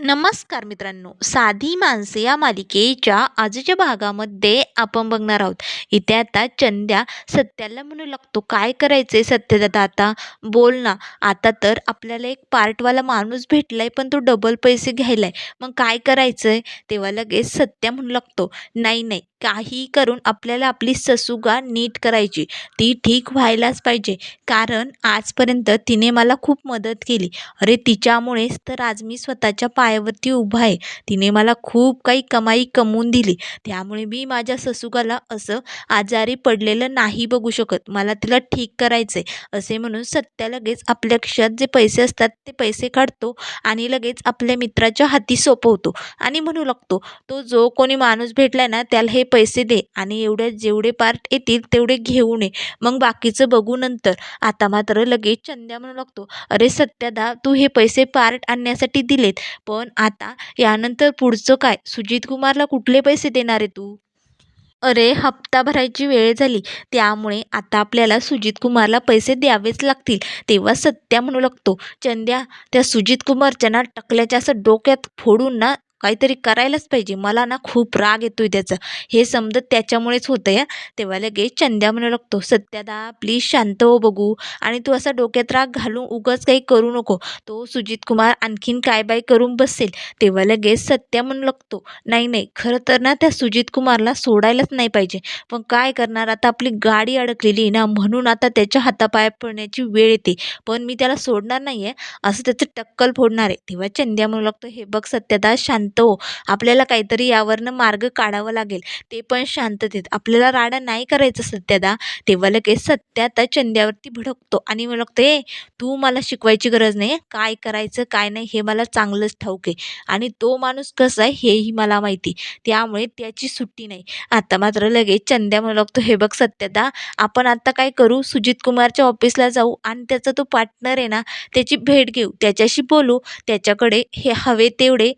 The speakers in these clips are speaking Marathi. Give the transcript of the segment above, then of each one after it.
नमस्कार मित्रांनो साधी माणसे या मालिकेच्या आजच्या भागामध्ये आपण बघणार आहोत. इथे आता चंद्या सत्याला म्हणू लागतो. काय करायचंय सत्यदादा आता बोल ना. आता तर आपल्याला एक पार्टवाला माणूस भेटलाय पण तो डबल पैसे घ्यायलाय. मग काय करायचंय? तेव्हा लगेच सत्या म्हणू लागतो. नाही नाही. काही करून आपल्याला आपली ससुगा नीट करायची. ती ठीक व्हायलाच पाहिजे. कारण आजपर्यंत तिने मला खूप मदत केली. अरे तिच्यामुळेच तर आज मी स्वतःच्या पायावरती उभा आहे. तिने मला खूप काही कमाई कमवून दिली. त्यामुळे मी माझ्या ससुगाला असं आजारी पडलेलं नाही बघू शकत. मला तिला ठीक करायचं आहे असे म्हणून सत्या लगेच आपल्या खिशात जे पैसे असतात ते पैसे काढतो आणि लगेच आपल्या मित्राच्या हाती सोपवतो आणि म्हणू लागतो तो जो कोणी माणूस भेटलाय ना त्याला हे पैसे दे आणि एवढ्या जेवढे पार्ट येतील तेवढे घेऊन ये मग बाकीचं बघू नंतर. आता मात्र लगेच चंद्या म्हणू लागतो अरे सत्यादा तू हे पैसे पार्ट आणण्यासाठी दिलेत. पण आता यानंतर पुढचं काय? सुजित कुमारला कुठले पैसे देणार आहे तू? अरे हप्ता भरायची वेळ झाली. त्यामुळे आता आपल्याला सुजित कुमारला पैसे द्यावेच लागतील. तेव्हा सत्या म्हणू लागतो चंद्या त्या सुजित कुमारच्या ना टकल्याच्या असं डोक्यात फोडून ना काहीतरी करायलाच पाहिजे. मला ना खूप राग येतोय त्याचा. हे समजत त्याच्यामुळेच होतं आहे तेव्हा लगेच चंद्या म्हणू लागतो सत्यादा प्लीज शांत हो बघू. आणि तू असा डोक्यात राग घालून उगाच काही करू नको. तो सुजित कुमार आणखीन काय बाय करून बसेल? तेव्हा लगेच सत्या म्हणू लागतो नाही नाही. खरं तर ना त्या सुजित कुमारला सोडायलाच नाही पाहिजे. पण काय करणार? आता आपली गाडी अडकलेली ना म्हणून आता त्याच्या हातापाया पडण्याची वेळ येते. पण मी त्याला सोडणार नाही आहे असं त्याचं टक्कल फोडणार आहे. तेव्हा चंद्या म्हणू लागतो हे बघ सत्यादा शांत हो आपल्याला काहीतरी यावरनं मार्ग काढावा लागेल. ते पण शांततेत आपल्याला राडा नाही करायचं सत्यदा. तेव्हा लगेच सत्या त्या चंद्यावरती भडकतो. आणि मला लागतो ए तू मला शिकवायची गरज नाही काय करायचं काय नाही हे मला चांगलंच ठाऊक आहे. आणि तो माणूस कसा आहे हेही मला माहिती. त्यामुळे त्याची सुट्टी नाही. आता मात्र लगेच चंद्या म्हणू लागतो हे बघ सत्यदा आपण आता काय करू? सुजित कुमारच्या ऑफिसला जाऊ आणि त्याचा तो पार्टनर आहे ना त्याची भेट घेऊ. त्याच्याशी बोलू. त्याच्याकडे हे हवे तेवढे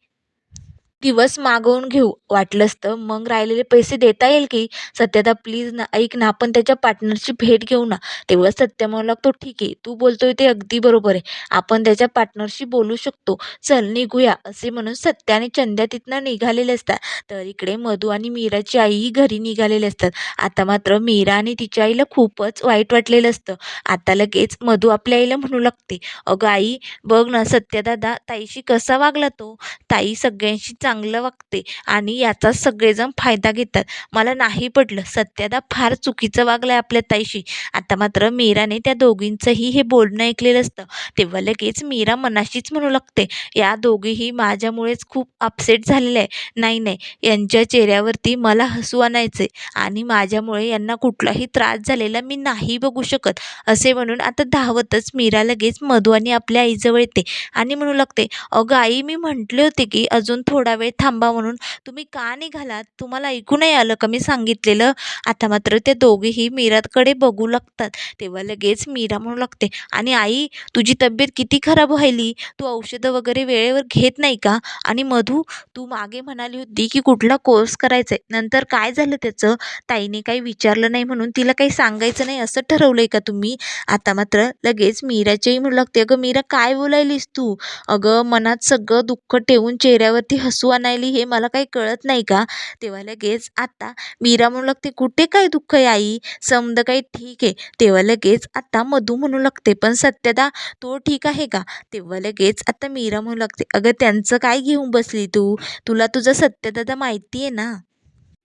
दिवस मागवून घेऊ. वाटलंच तर मग राहिलेले पैसे देता येईल की? सत्यता प्लीज ना ऐक ना आपण त्याच्या पार्टनरची भेट घेऊ ना. तेव्हा सत्य म्हणू लागतो ठीक. आहे तू बोलतोय ते अगदी बरोबर आहे. आपण त्याच्या पार्टनरशी बोलू शकतो. चल निघूया असे म्हणून सत्य आणि चंद्या तिथनं निघालेले असतात. तर इकडे मधू आणि मीराची आईही घरी निघालेले असतात. आता मात्र मीरा आणि तिच्या आईला खूपच वाईट वाटलेलं असतं. आता लगेच मधू आपल्या आईला म्हणू लागते. अगं आई बघ ना सत्यदादा ताईशी कसा वागला तो? ताई सगळ्यांशी चा चांगलं वागते आणि याचा सगळेजण फायदा घेतात. मला नाही पडलं सत्यादा फार चुकीचं वागलं आहे आपल्या ताईशी. आता मात्र मीराने त्या दोघींचंही हे बोलणं ऐकलेलं असतं. तेव्हा लगेच मीरा मनाशीच म्हणू लागते या दोघीही माझ्यामुळेच खूप अपसेट झालेले आहे नाही नाही. यांच्या चेहऱ्यावरती मला हसू आणायचे आणि माझ्यामुळे यांना कुठलाही त्रास झालेला मी नाही बघू शकत. असे म्हणून आता धावतच मीरा लगेच मधू आणि आपल्या आईजवळ येते आणि म्हणू लागते अगं आई मी म्हटले होते की अजून थोडा वेळ थांबा म्हणून तुम्ही का निघालात? तुम्हाला ऐकू नाही आलं का? मी सांगितलेलं. आता मात्र त्या दोघेही मीराकडे बघू लागतात. तेव्हा लगेच मीरा म्हणू लागते आणि आई तुझी तब्येत किती खराब व्हायली? तू औषधं वगैरे वेळेवर घेत नाही का? आणि मधू तू मागे म्हणाली होती की कुठला कोर्स करायचा आहे नंतर काय झालं त्याचं? ताईने काही विचारलं नाही म्हणून तिला काही सांगायचं नाही असं ठरवलं आहे का तुम्ही? आता मात्र लगेच मीराच्याही म्हणू लागते अगं मीरा काय बोलायलीस तू? अगं मनात सगळं दुःख ठेवून चेहऱ्यावरती हसू आणायली हे मला काही कळत नाही का? तेव्हा लगेच आता मीरा म्हणू लागते कुठे काय दुःख आहे आई? समद काही ठीक आहे. तेव्हा लगेच आत्ता मधू म्हणू लागते पण सत्यदा तो ठीक आहे का? तेव्हा लगेच आत्ता मीरा म्हणू लागते अगं त्यांचं काय घेऊन बसली तू? तुला तुझं सत्यदादा माहिती आहे ना?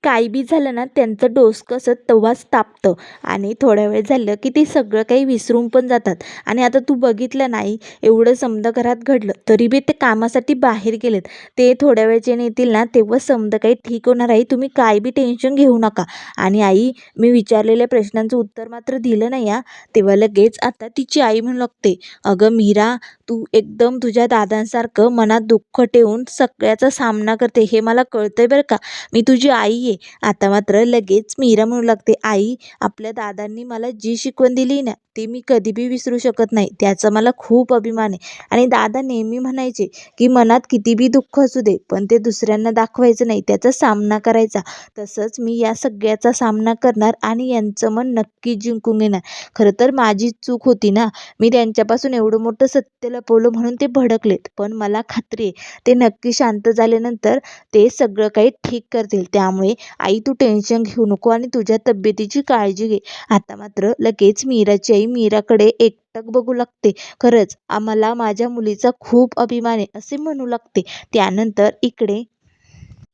काही बी झालं ना त्यांचं डोसकं असं तेव्हाच तापतं. आणि थोड्या वेळ झालं की ते सगळं काही विसरून पण जातात. आणि आता तू बघितलं नाही एवढं समजा घरात घडलं तरी बी ते कामासाठी बाहेर गेलेत. ते थोड्या वेळचे येतील ना तेव्हा समजा काही ठीक होणार आहे. तुम्ही काय बी टेन्शन घेऊ नका. आणि आई मी विचारलेल्या प्रश्नांचं उत्तर मात्र दिलं नाही या तेव्हा लगेच आता तिची आई म्हणू लागते अगं मीरा तू एकदम तुझ्या दादांसारखं मनात दुःख ठेवून सगळ्याचा सामना करते हे मला कळतंय बरं का? मी तुझी आई आहे. आता मात्र लगेच मीरा म्हणू लागते आई आपल्या दादांनी मला जी शिकवण दिली ना ती मी कधी बी विसरू शकत नाही. त्याचा मला खूप अभिमान आहे. आणि दादा नेहमी म्हणायचे की मनात किती बी दुःख असू दे पण ते दुसऱ्यांना दाखवायचं नाही. त्याचा सामना करायचा. तसंच मी या सगळ्याचा सामना करणार आणि यांचं मन नक्की जिंकून घेणार. खरं तर माझी चूक होती ना. मी त्यांच्यापासून एवढं मोठं सत्य लपवलं म्हणून ते भडकलेत. पण मला खात्री आहे ते नक्की शांत झाल्यानंतर ते सगळं काही ठीक करतील. त्यामुळे आई तू टेन्शन घेऊ नको आणि तुझ्या तब्येतीची काळजी घे. आता मात्र लगेच मीराची आई मीराकडे एकटक बघू लागते. खरंच आम्हाला माझ्या मुलीचा खूप अभिमान आहे असे म्हणू लागते. त्यानंतर इकडे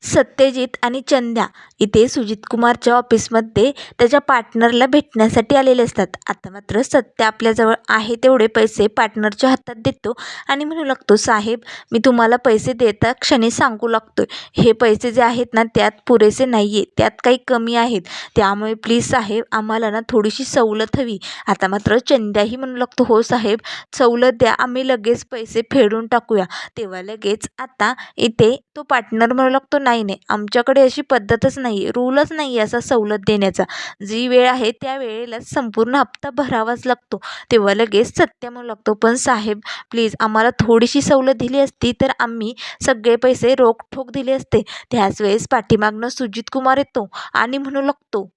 सत्यजित आणि चंद्या इथे सुजित कुमारच्या ऑफिसमध्ये त्याच्या पार्टनरला भेटण्यासाठी आलेले असतात. आता मात्र सत्य आपल्याजवळ आहे तेवढे पैसे पार्टनरच्या हातात देतो आणि म्हणू लागतो साहेब मी तुम्हाला पैसे देता क्षणी सांगू लागतो हे पैसे जे आहेत ना त्यात पुरेसे नाही आहे त्यात काही कमी आहेत. त्यामुळे प्लीज साहेब आम्हाला ना थोडीशी सवलत हवी. आता मात्र चंद्याही म्हणू लागतो हो साहेब सवलत द्या. आम्ही लगेच पैसे फेडून टाकूया. तेव्हा लगेच आता इथे तो पार्टनर म्हणू लागतो नाही नाही आमच्याकडे अशी पद्धतच नाही आहे रूलच नाही आहे असा सवलत देण्याचा. जी वेळ आहे त्या वेळेलाच संपूर्ण हप्ता भरावाच लागतो. तेव्हा लगेच सत्य म्हणू लागतो पण साहेब प्लीज आम्हाला थोडीशी सवलत दिली असती तर आम्ही सगळे पैसे रोखठोक दिले असते. त्याच वेळेस पाठीमागनं सुजित कुमार येतो आणि म्हणू लागतो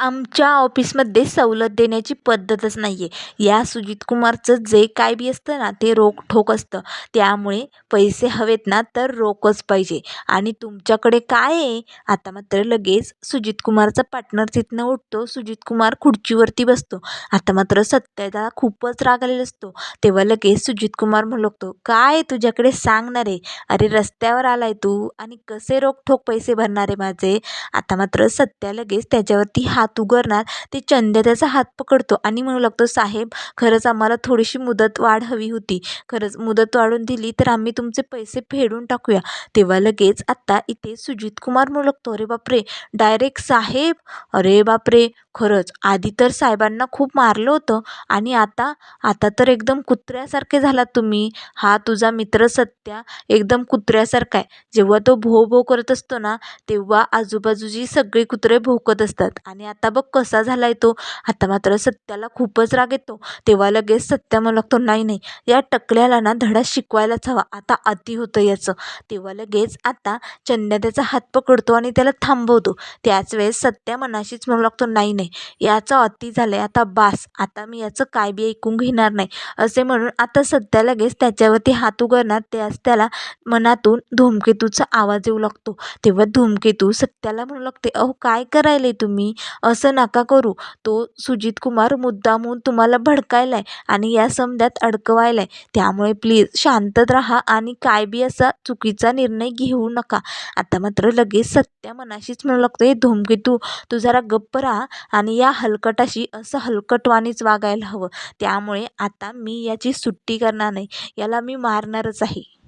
आमच्या ऑफिसमध्ये सवलत देण्याची पद्धतच नाही आहे या सुजित कुमारचं जे काय बी असतं ना ते रोखठोक असतं. त्यामुळे पैसे हवेत ना तर रोखच पाहिजे. आणि तुमच्याकडे काय आहे? आता मात्र लगेच सुजित कुमारचा पार्टनर तिथनं उठतो. सुजित कुमार खुर्चीवरती बसतो. आता मात्र सत्याचा खूपच राग आलेला असतो. तेव्हा लगेच सुजित कुमार म्हणतो काय तुझ्याकडे सांगणार आहे? अरे रस्त्यावर आलाय तू. आणि कसे रोखठोक पैसे भरणार आहे माझे? आता मात्र सत्या लगेच त्याच्यावरती हात उगारणार ते चंद्या त्याचा हात पकडतो आणि म्हणू लागतो साहेब खरंच आम्हाला थोडीशी मुदत वाढ हवी होती. खरंच मुदत वाढून दिली तर आम्ही तुमचे पैसे फेडून टाकूया. तेव्हा लगेच आत्ता इथे सुजित कुमार म्हणू लागतो अरे बापरे डायरेक्ट साहेब? अरे बापरे खरंच. आधी तर साहेबांना खूप मारलं होतं आणि आता आता तर एकदम कुत्र्यासारखे झालात तुम्ही. हा तुझा मित्र सत्या एकदम कुत्र्यासारखा आहे. जेव्हा तो भो भो करत असतो ना तेव्हा आजूबाजूची सगळी कुत्रे भोकत असतात आणि आता बघ कसा झाला आहे तो. आता मात्र सत्याला खूपच राग येतो. तेव्हा लगेच सत्या म्हणू लागतो नाही नाही या टकल्याला ना धडा शिकवायलाच हवा. आता अति होतं याचं. तेव्हा लगेच आता चंद्या त्याचा हात पकडतो आणि त्याला थांबवतो. त्याच वेळेस सत्या मनाशीच म्हणू लागतो नाही नाही याचं अति झालं आहे आता बास आता मी याचं काय बी ऐकून घेणार नाही. असे म्हणून आता सत्या लगेच त्याच्यावरती हात उघडणार. त्याच त्याला मनातून धूमकेतूचा आवाज येऊ लागतो. तेव्हा धूमकेतू सत्याला म्हणू लागते अहो काय करायले तुम्ही? असं नका करू. तो सुजित कुमार मुद्दामून तुम्हाला भडकायलाय आणि या समद्यात अडकवायलाय. त्यामुळे प्लीज शांतत राहा आणि काय बी असा चुकीचा निर्णय घेऊ नका. आता मात्र लगेच सत्या मनाशीच म्हणू लागतो हे धूमकेतू तू जरा गप्प राहा आणि या हलकटाशी असं हलकटवानीच वागायला हवं. त्यामुळे आता मी याची सुट्टी करणार नाही. याला मी मारणारच आहे.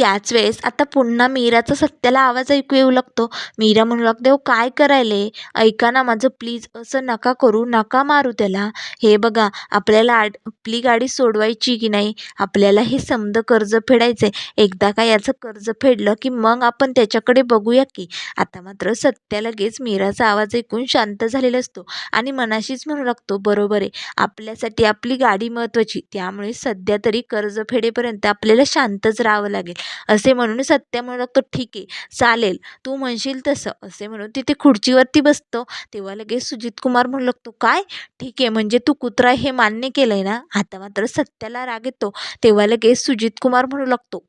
त्याच वेळेस आता पुन्हा मीराचा सत्याला आवाज ऐकू येऊ लागतो. मीरा म्हणू लागते हो काय करायले? ऐका ना माझं प्लीज असं नका करू नका मारू त्याला. हे बघा आपल्याला आड आपली गाडी सोडवायची की नाही? आपल्याला हे समद कर्ज फेडायचं आहे एकदा का याचं कर्ज फेडलं की मग आपण त्याच्याकडे बघूया की. आता मात्र सत्या लगेच मीराचा आवाज ऐकून शांत झालेला असतो आणि मनाशीच म्हणू लागतो बरोबर आहे. आपल्यासाठी आपली गाडी महत्त्वाची. त्यामुळे सध्या तरी कर्ज फेडेपर्यंत आपल्याला शांतच राहावं लागेल. असे म्हणून सत्या म्हणू लागतो ठीक आहे चालेल तू म्हणशील तसं असे म्हणून तिथे खुर्चीवरती बसतो. तेव्हा लगेच सुजित कुमार म्हणू लागतो काय? ठीक आहे म्हणजे तू कुत्रा हे मान्य केलं आहे ना? आता मात्र सत्याला राग येतो. तेव्हा लगेच सुजित कुमार म्हणू लागतो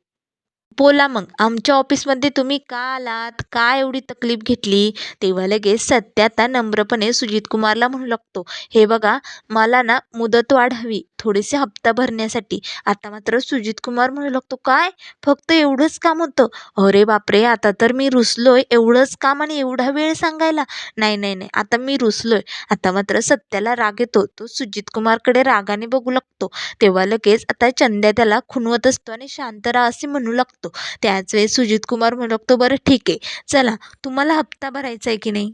बोला मग आमच्या ऑफिसमध्ये तुम्ही का आलात? का एवढी तकलीफ घेतली? तेव्हा लगेच सत्याता नम्रपणे सुजित कुमारला म्हणू लागतो हे बघा मला ना मुदतवाढ हवी थोडेसे हप्ता भरण्यासाठी. आता मात्र सुजित कुमार म्हणू लागतो काय? फक्त एवढंच काम होतं? अरे बापरे आता तर मी रुसलोय एवढंच काम आणि एवढा वेळ सांगायला. नाही नाही नाही आता मी रुसलोय. आता मात्र सत्याला राग येतो तो सुजित कुमारकडे रागाने बघू लागतो. तेव्हा लगेच आता चंद्या त्याला खुणवत असतो आणि शांत राहा असे म्हणू लागतो. त्याच वेळेस सुजित कुमार म्हणू लागतो बरं ठीक आहे. चला तुम्हाला हप्ता भरायचा आहे की नाही?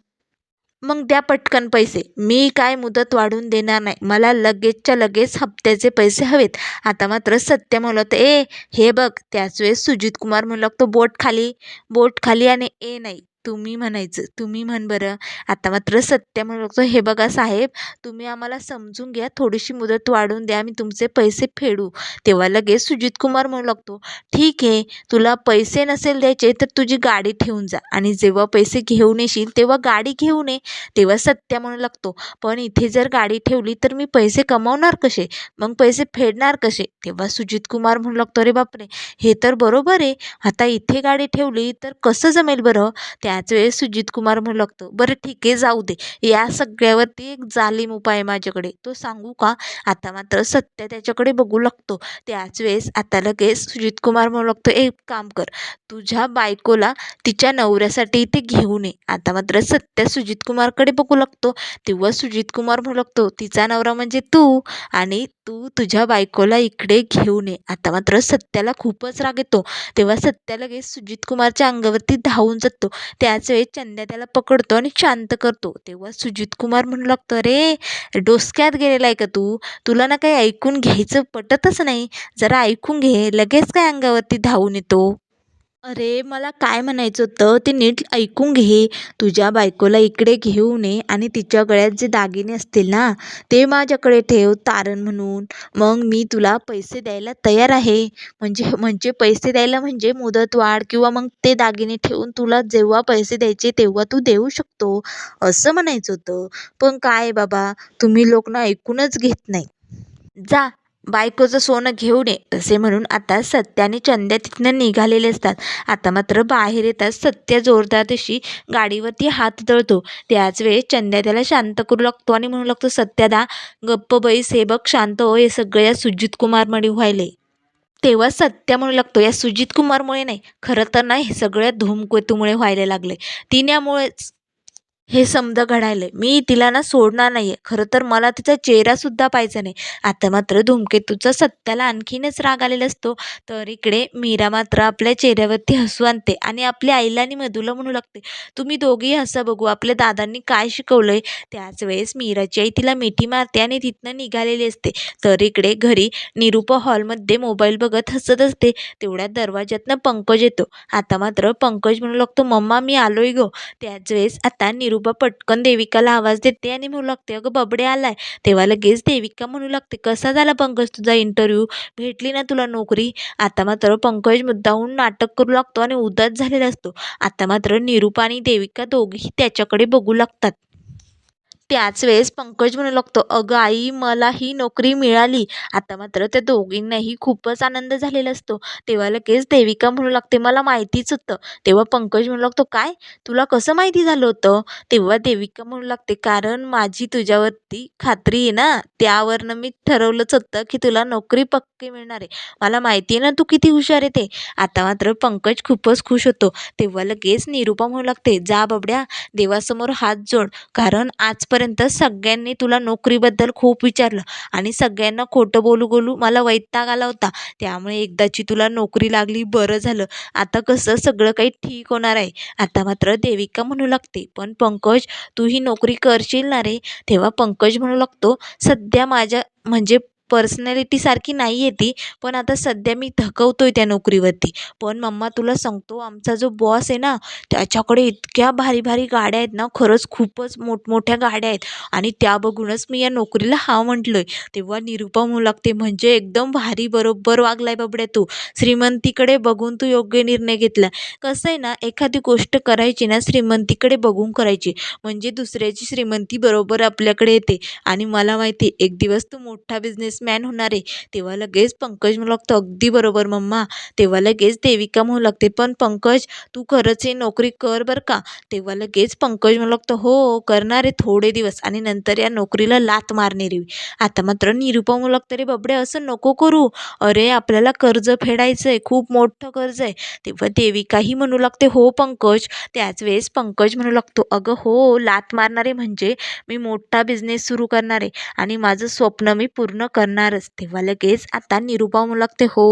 मग द्या पटकन पैसे. मी काय मुदत वाढवून देणार नाही. मला लगेचच्या लगेच हप्त्याचे पैसे हवेत. आता मात्र सत्य म्हणलं ए हे बघ. त्याच वेळेस सुजित कुमार म्हणू लागतो बोट खाली बोट खाली आणि ए नाही. तुम्ही म्हणायचं तुम्ही म्हण बरं. आता मात्र सत्या म्हणू लागतो हे बघा साहेब तुम्ही आम्हाला समजून घ्या. थोडीशी मुदत वाढवून द्या. मी तुमचे पैसे फेडू. तेव्हा लगेच सुजित कुमार म्हणू लागतो ठीक आहे तुला पैसे नसेल द्यायचे तर तुझी गाडी ठेवून जा. आणि जेव्हा पैसे घेऊन येशील तेव्हा गाडी घेऊन ये तेव्हा सत्या म्हणू लागतो पण इथे जर गाडी ठेवली तर मी पैसे कमावणार कसे? मग पैसे फेडणार कसे? तेव्हा सुजित कुमार म्हणू लागतो अरे बापरे हे तर बरोबर आहे. आता इथे गाडी ठेवली तर कसं जमेल बरं? त्या त्याच वेळेस सुजित कुमार म्हणू लागतो बरं ठीक आहे जाऊ दे. या सगळ्यावरती एक जालीम उपाय माझ्याकडे. तो सांगू का? आता मात्र सत्य त्याच्याकडे बघू लागतो. त्याच वेळेस आता लगेच सुजित कुमार म्हणू लागतो एक काम कर. तुझ्या बायकोला तिच्या नवऱ्यासाठी इथे घेऊन ये. आता मात्र सत्य सुजित कुमारकडे बघू लागतो. तेव्हा सुजित कुमार म्हणू लागतो तिचा नवरा म्हणजे तू आणि तू तुझ्या बायकोला इकडे घेऊन ये. आता मात्र सत्याला खूपच राग येतो. तेव्हा सत्या लगेच सुजित कुमारच्या अंगावरती धावून जातो. त्याच वेळी चंद्या त्याला पकडतो आणि शांत करतो. तेव्हा सुजित कुमार म्हणू लागतो अरे डोसक्यात गेलेला आहे का तू? तुला ना काही ऐकून घ्यायचं पटतच नाही. जरा ऐकून घे. लगेच काय अंगावरती धावून येतो. अरे मला काय म्हणायचं होतं? ते नीट ऐकून घे. तुझ्या बायकोला इकडे घेऊन ये आणि तिच्या गळ्यात जे दागिने असतील ना ते माझ्याकडे ठेव तारण म्हणून. मग मी तुला पैसे द्यायला तयार आहे. म्हणजे म्हणजे पैसे द्यायला म्हणजे मुदतवाढ किंवा मग ते दागिने ठेवून तुला जेव्हा पैसे द्यायचे तेव्हा तू देऊ शकतो. असं म्हणायचं होतं. पण काय बाबा तुम्ही लोक ना ऐकूनच घेत नाही जा. बायकोचं सोनं घेऊ नये असे म्हणून आता सत्याने आणि चंद्या तिथनं निघालेले असतात. आता मात्र बाहेर येतात सत्य जोरदार तशी गाडीवरती हात दळतो. त्याच वेळेस चंद्या त्याला शांत करू लागतो आणि म्हणू लागतो सत्यादा गप्प बैस हे बघ शांत हो हे सगळं या सुजित कुमारमुळे व्हायले तेव्हा सत्य म्हणू लागतो या सुजित कुमारमुळे नाही खरं तर नाही हे सगळ्या धूमकेतूमुळे व्हायला लागले तिच्यामुळेच हे समजा घडायलंय. मी तिला ना सोडणार नाहीये. खरं तर मला तिचा चेहरासुद्धा पाहायचा नाही. आता मात्र धूमकेतूचा सत्याला आणखीनच राग आलेला असतो. तर इकडे मीरा मात्र आपल्या चेहऱ्यावरती हसू आणते आणि आपल्या आईला आणि मधूला म्हणू लागते तुम्ही दोघेही हसा बघू. आपल्या दादांनी काय शिकवलंय? त्याच वेळेस मीराची आई तिला मिठी मारते आणि तिथनं निघालेली असते. तर इकडे घरी निरूपा हॉलमध्ये मोबाईल बघत हसत असते. तेवढ्या दरवाज्यातनं पंकज येतो. आता मात्र पंकज म्हणू लागतो मम्मा मी आलोय गो. त्याच वेळेस आता निरूपा पटकन देविकाला आवाज देते आणि म्हणू लागते अगं बबडे आलाय. तेव्हा लगेच देविका म्हणू लागते कसा झाला पंकज तुझा इंटरव्ह्यू भेटली ना तुला नोकरी? आता मात्र पंकज मुद्दाहून नाटक करू लागतो आणि उदास झालेला असतो. आता मात्र निरूपा आणि देविका दोघीही त्याच्याकडे बघू लागतात. त्याच वेळेस पंकज म्हणू लागतो अगं आई मला ही नोकरी मिळाली. आता मात्र त्या दोघींनाही खूपच आनंद झालेला असतो. तेव्हा लगेच देविका म्हणू लागते मला माहितीच होतं. तेव्हा पंकज म्हणू लागतो काय? तुला कसं माहिती झालं होतं? तेव्हा देविका म्हणू लागते कारण माझी तुझ्यावरती खात्री आहे ना. त्यावरनं मी ठरवलंच होतं की तुला नोकरी पक्की मिळणार आहे. मला माहिती आहे ना तू किती हुशार आहे ते. आता मात्र पंकज खूपच खुश होतो. तेव्हा लगेच निरूपा म्हणू लागते जा बाबड्या देवासमोर हात जोड. कारण आजपर्यंत सगळ्यांनी तुला नोकरीबद्दल खूप विचारलं आणि सगळ्यांना खोटं बोलू बोलू मला वैताग आला होता. त्यामुळे एकदाची तुला नोकरी लागली बरं झालं. आता कसं सगळं काही ठीक होणार आहे. आता मात्र देविका म्हणू लागते पण पंकज तू ही नोकरी करशील ना रे? तेव्हा पंकज म्हणू लागतो सध्या माझ्या म्हणजे पर्सनॅलिटीसारखी नाही आहे ती पण आता सध्या मी थकवतो आहे त्या नोकरीवरती. पण मम्मा तुला सांगतो आमचा जो बॉस आहे ना त्याच्याकडे इतक्या भारी भारी गाड्या आहेत ना खरंच खूपच मोठमोठ्या गाड्या आहेत. आणि त्या बघूनच मी या नोकरीला हा म्हटलं आहे तेव्हा निरूपा म्हणू लागते म्हणजे एकदम भारी बरोबर वागलाय बाबड्या तू. श्रीमंतीकडे बघून तू योग्य निर्णय घेतला. कसं आहे ना एखादी गोष्ट करायची ना श्रीमंतीकडे बघून करायची. म्हणजे दुसऱ्याची श्रीमंती बरोबर आपल्याकडे येते. आणि मला माहिती आहे एक दिवस तू मोठा बिझनेस बिझनेसमॅन होणार आहे. तेव्हा लगेच पंकज म्हणू लागतो अगदी बरोबर मम्मा. तेव्हा लगेच देविका म्हणू लागते पण पंकज तू खरंच ही नोकरी कर बरं का? तेव्हा लगेच पंकज म्हणू लागतो हो करणार आहे थोडे दिवस. आणि नंतर या नोकरीला लात मारणे रे. आता मात्र निरुपा म्हणू लागतं रे बबडे असं नको करू. अरे आपल्याला कर्ज फेडायचं आहे खूप मोठं कर्ज आहे. तेव्हा देविकाही म्हणू लागते हो पंकज. त्याच वेळेस पंकज म्हणू लागतो अगं हो लात मारणारे म्हणजे मी मोठा बिझनेस सुरू करणार आहे आणि माझं स्वप्न मी पूर्ण करणार करणारच. तेव्हा लगेच आता निरुपा म्हणू लागते हो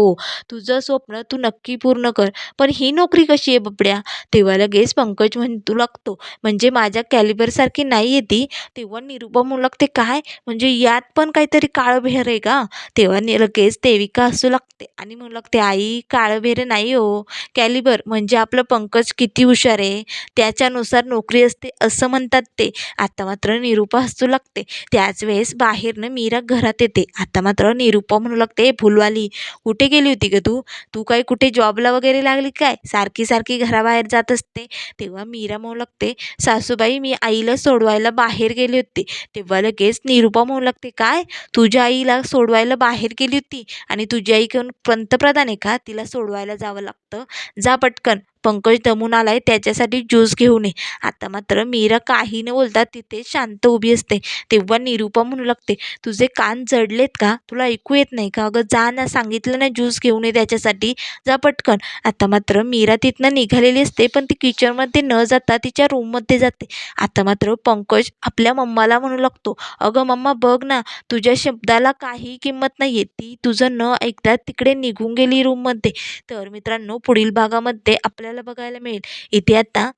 तुझं स्वप्न तू नक्की पूर्ण कर पण ही नोकरी कशी आहे बबड्या? तेव्हा लगेच पंकज म्हणू लागतो म्हणजे माझ्या कॅलिबरसारखी नाही आहे ती. तेव्हा निरुपा म्हणू लागते काय? म्हणजे यात पण काहीतरी काळभेर आहे का? तेव्हा नि लगेच देविका हसू लागते आणि म्हणू लागते आई काळभेर नाही हो. कॅलिबर म्हणजे आपलं पंकज किती हुशार आहे. त्याच्यानुसार नोकरी असते असं म्हणतात ते. आता मात्र निरुपा हसू लागते त्याच वेळेस बाहेरनं मीरा घरात येते. आता मात्र निरुपा म्हणू लागते फुलवाली कुठे गेली होती ग तू? तू काही कुठे जॉबला वगैरे लागली काय? सारखी सारखी घराबाहेर जात असते. तेव्हा मीरा म्हणू लागते सासूबाई मी आईला सोडवायला बाहेर गेली होती. तेव्हा लगेच निरुपा म्हणू लागते काय? तुझ्या आईला सोडवायला बाहेर गेली होती आणि तुझी आई कोण? पंतप्रधान आहे का? तिला सोडवायला जावं लागतं. जा पटकन. पंकज दमून आलाय त्याच्यासाठी ज्यूस घेऊन ये. आता मात्र मीरा काही न बोलता तिथे शांत उभी असते. तेव्हा निरुपा म्हणू लागते तुझे कान जडलेत का? तुला ऐकू येत नाही का? अगं जा ना सांगितलं ना ज्यूस घेऊन ये त्याच्यासाठी. जा पटकन. आता मात्र मीरा तिथनं निघालेली असते पण ती किचनमध्ये न जाता तिच्या रूममध्ये जाते. आता मात्र पंकज आपल्या मम्माला म्हणू लागतो अगं मम्मा बघ ना तुझ्या शब्दाला काही किंमत नाही आहे ती तुझं न ऐकता तिकडे निघून गेली रूममध्ये तर मित्रांनो पुढील भागामध्ये आपल्याला बघायला मिळेल. इथे आता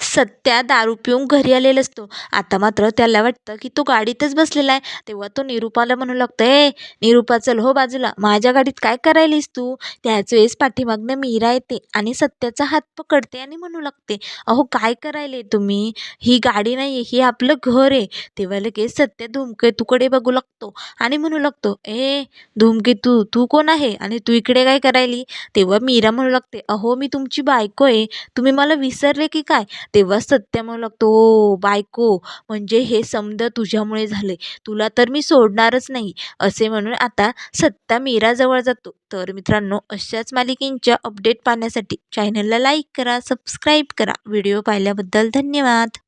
सत्या दारू पिऊन घरी आलेला असतो. आता मात्र त्याला वाटतं की तो गाडीतच बसलेला आहे. तेव्हा तो निरुपाला म्हणू लागतो ए निरुपा चल हो बाजूला. माझ्या गाडीत काय करायलीस तू? त्याच वेळेस पाठीमागनं मीरा येते आणि सत्याचा हात पकडते आणि म्हणू लागते अहो काय करायले तुम्ही? ही गाडी नाही आहे ही आपलं घर आहे. तेव्हा लगेच सत्य धूमकेतूकडे बघू लागतो आणि म्हणू लागतो ए धूमकेतू तू कोण आहे? आणि तू इकडे काय करायली? तेव्हा मीरा म्हणू लागते अहो मी तुमची बायको आहे. तुम्ही मला विसरले की काय? तेव्हा सत्य म्हणू लागतो "ओ बायको म्हणजे हे समद तुझ्यामुळे झाले तुला तर मी सोडणारच नाही असे म्हणून आता सत्ता मीराजवळ जातो. तर मित्रांनो अशाच मालिकेंच्या अपडेट पाहण्यासाठी चॅनलला लाईक करा सबस्क्राईब करा. व्हिडिओ पाहिल्याबद्दल धन्यवाद.